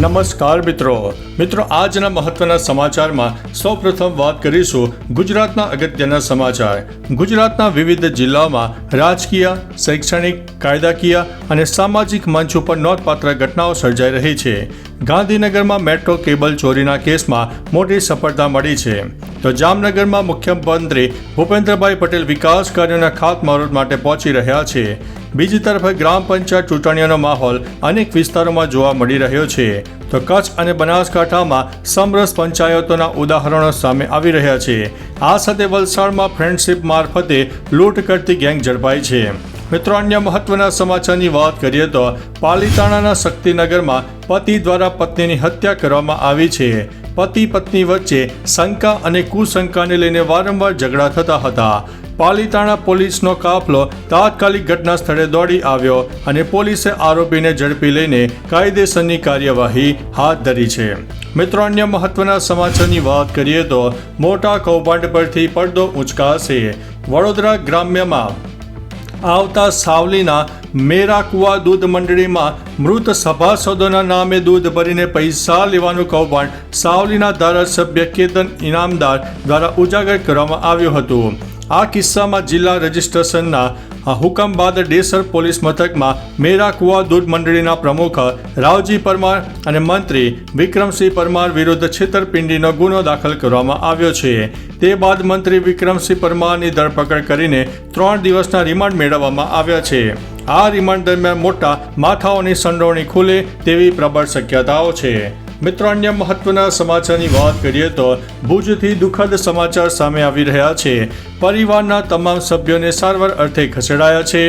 નમસ્કાર મિત્રો. મિત્રો, આજના મહત્વના સમાચારમાં સૌપ્રથમ વાત કરીશું ગુજરાતના અગત્યના સમાચાર. ગુજરાતના વિવિધ જિલ્લાઓમાં રાજકીય, શૈક્ષણિક, કાયદાકીય અને સામાજિક મંચ ઉપર નોંધપાત્ર ઘટનાઓ સર્જાઈ રહી છે. ગાંધીનગરમાં મેટ્રો કેબલ ચોરીના કેસમાં મોટી સફળતા મળી છે. તો જામનગરમાં મુખ્યમંત્રી ભૂપેન્દ્રભાઈ પટેલ વિકાસ કાર્યોના ખાતમુહૂર્ત માટે પહોંચી રહ્યા છે. બીજી તરફ ગ્રામ પંચાયત ચૂંટણીઓનો માહોલ અનેક વિસ્તારોમાં જોવા મળી રહ્યો છે. તો કચ્છ અને બનાસકાંઠામાં સમરસ પંચાયતોના ઉદાહરણો સામે આવી રહ્યા છે. આ સાથે વલસાડમાં ફ્રેન્ડશીપ મારફતે લૂંટ કરતી ગેંગ ઝડપાઈ છે. મિત્રો, અન્ય મહત્વના સમાચારની વાત કરીએ તો પાલીતાણાના શક્તિનગરમાં પતિ દ્વારા પત્નીની હત્યા કરવામાં આવી છે. પતિ પત્ની વચ્ચે શંકા અને કુશંકાને લઈને વારંવાર ઝઘડા થતા હતા. પાલીતાણા પોલીસનો કાફલો તાત્કાલિક ઘટના સ્થળે દોડી આવ્યો અને પોલીસે આરોપીને ઝડપી લઈને કાયદેસરની કાર્યવાહી હાથ ધરી છે. મિત્રો, અન્ય મહત્વના સમાચારની વાત કરીએ તો મોટા કૌભાંડ પરથી પડદો ઉંચકાશે. વડોદરા ગ્રામ્યમાં આવતા સાવલીના મેરાકુવા દૂધ મંડળીમાં મૃત સભાસદોના નામે દૂધ ભરીને પૈસા લેવાનું કૌભાંડ સાવલીના ધારાસભ્ય કેતન ઇનામદાર દ્વારા ઉજાગર કરવામાં આવ્યું હતું. આ કિસ્સામાં જિલ્લા રજિસ્ટ્રેશનના હુકમ બાદ ડેસર પોલીસ મથકમાં મેરા કુવા દૂધ મંડળીના પ્રમુખ રાવજી પરમાર અને મંત્રી વિક્રમસિંહ પરમાર વિરુદ્ધ છેતરપિંડીનો ગુનો દાખલ કરવામાં આવ્યો છે. તે બાદ મંત્રી વિક્રમસિંહ પરમારની ધરપકડ કરીને ત્રણ દિવસના રિમાન્ડ મેળવવામાં આવ્યા છે. આ રિમાન્ડ દરમિયાન મોટા માથાઓની સંડોવણી ખુલે તેવી પ્રબળ શક્યતાઓ છે. મિત્રો, અન્ય મહત્વના સમાચારની વાત કરીએ તો ભુજથી દુઃખદ સમાચાર સામે આવી રહ્યા છે. પરિવારના તમામ સભ્યોને સારવાર અર્થે ખસેડાયા છે.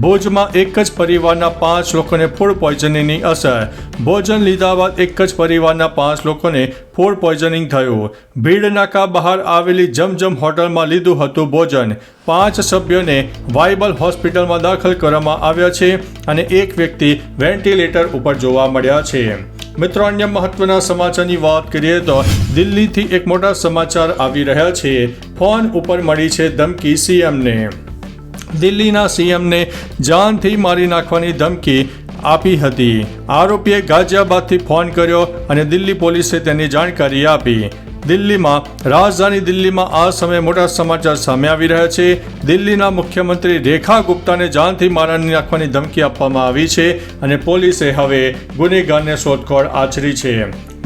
ભુજમાં એક જ પરિવારના પાંચ લોકોને ફૂડ પોઈઝનિંગની અસર. ભોજન લીધા બાદ એક જ પરિવારના પાંચ લોકોને ફૂડ પોઈઝનિંગ થયું. ભીડ નાકા બહાર આવેલી જમજમ હોટલમાં લીધું હતું ભોજન. પાંચ સભ્યોને વાઇબલ હોસ્પિટલમાં દાખલ કરવામાં આવ્યા છે અને એક વ્યક્તિ વેન્ટિલેટર ઉપર જોવા મળ્યા છે. મિત્રો, અન્ય મહત્વના સમાચારની વાત કરીએ તો દિલ્હીથી એક મોટા સમાચાર આવી રહ્યા છે. ફોન ઉપર મળી છે ધમકી સીએમને. દિલ્હીના સીએમને જાનથી મારી નાખવાની ધમકી આપી હતી. આરોપીએ ગાઝિયાબાદથી ફોન કર્યો અને દિલ્હી પોલીસે તેની જાણકારી આપી. દિલ્હીમાં, રાજધાની દિલ્હીમાં આ સમયે મોટા સમાચાર સામે આવી રહ્યા છે. દિલ્હીના મુખ્યમંત્રી રેખા ગુપ્તાને જાનથી મારાની નાખવાની ધમકી આપવામાં આવી છે અને પોલીસે હવે ગુનેગારને શોધખોળ આચરી છે.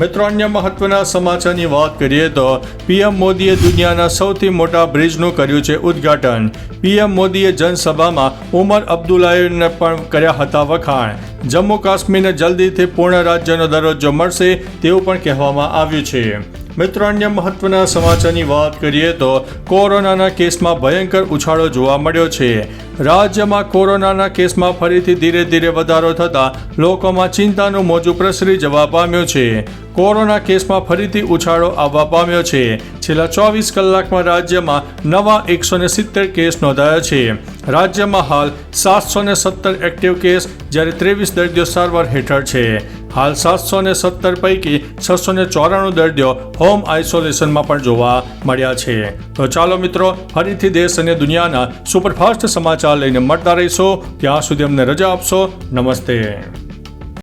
મિત્રો, અન્ય મહત્વના સમાચારની વાત કરીએ તો પીએમ મોદીએ દુનિયાના સૌથી મોટા બ્રિજનું કર્યું છે ઉદ્ઘાટન. પીએમ મોદીએ જનસભામાં ઉમર અબ્દુલ્લાને પણ કર્યા હતા વખાણ. જમ્મુ કાશ્મીરને જલ્દીથી પૂર્ણ રાજ્યનો દરજ્જો મળશે તેવું પણ કહેવામાં આવ્યું છે. મિત્રો અન્ય મહત્વના સમાચારની વાત કરીએ તો કોરોનાના કેસમાં ભયંકર ઉછાળો જોવા મળ્યો છે. રાજ્યમાં કોરોનાના કેસમાં ફરીથી ધીરે ધીરે વધારો થતાં લોકોમાં ચિંતાનું મોજું પ્રસરી જવા પામ્યું છે. કોરોના કેસમાં ફરીથી ઉછાળો આવવા પામ્યો છે. છેલ્લા ચોવીસ કલાકમાં રાજ્યમાં નવા એકસો ને સિત્તેર કેસ નોંધાયા છે. રાજ્યમાં હાલ સાતસો ને સત્તર એક્ટિવ કેસ, જ્યારે ત્રેવીસ દર્દીઓ સારવાર હેઠળ છે. હાલ સાતસો ને સત્તર પૈકી છસો ને ચોરાણું દર્દીઓ હોમ આઇસોલેશનમાં પણ જોવા મળ્યા છે. તો ચાલો મિત્રો, ફરીથી દેશ અને દુનિયાના સુપરફાસ્ટ સમાચાર લઈને મળતા રહીશો. ત્યાં સુધી અમને રજા આપશો. નમસ્તે.